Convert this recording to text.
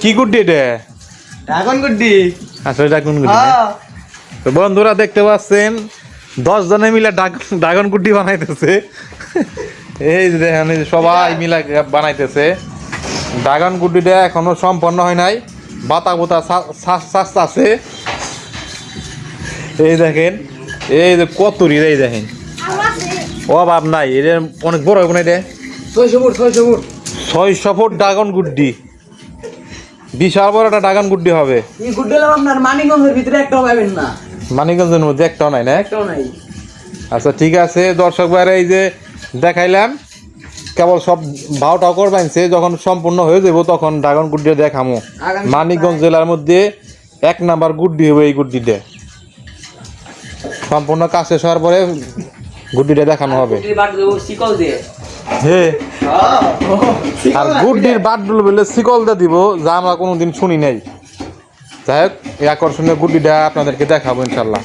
কি গুড্ডি এটা? ড্রাগন গুড্ডি। আসলে কোন গুড্ডি হ্যাঁ। তো বন্ধুরা দেখতে পাচ্ছেন দশ জনে মিলে ড্রাগন গুড্ডি বানাইতেছে। এই যে দেখেন সবাই মিলে বানাইতেছে। ড্রাগন গুড্ডিটা এখনও সম্পন্ন হয় নাই। বাতা বোতা শ্বাস আছে এই দেখেন এই যে কতুরি এই দেখেন। অভাব নাই এটা অনেক বড় হবে না এটা ছয়শো ফুট ছয়শো ফুট। ছয়শো ফুট ড্রাগন গুড্ডি। বিশাল বড় একটা ড্রাগন গুড্ডি হবে। এই গুড্ডি হলাম আপনার মানিকগঞ্জের ভিতরে একটাও পাবেন না। মানিকগঞ্জের মধ্যে একটাও নাই না? একটাও নাই। আচ্ছা ঠিক আছে দর্শক ভাইরা এই যে দেখাইলাম কেবল সব ভাওটাও করবাইছে যখন সম্পূর্ণ হয়ে যাব তখন ড্রাগন গুড্ডি দেখামো। মানিকগঞ্জ জেলার মধ্যে এক নাম্বার গুড্ডি হবে এই গুড্ডিটা সম্পূর্ণ শেষ হওয়ার পরে গুড্ডিটা দেখানো হবে। হ্যাঁ আর গুড্ডির বাটডুল বলে শিকলটা দিব, যা আমরা কোনোদিন শুনি নাই। যাই হোক, এই আকর্ষণীয় গুড্ডিটা আপনাদেরকে দেখাবো ইনশাল্লাহ।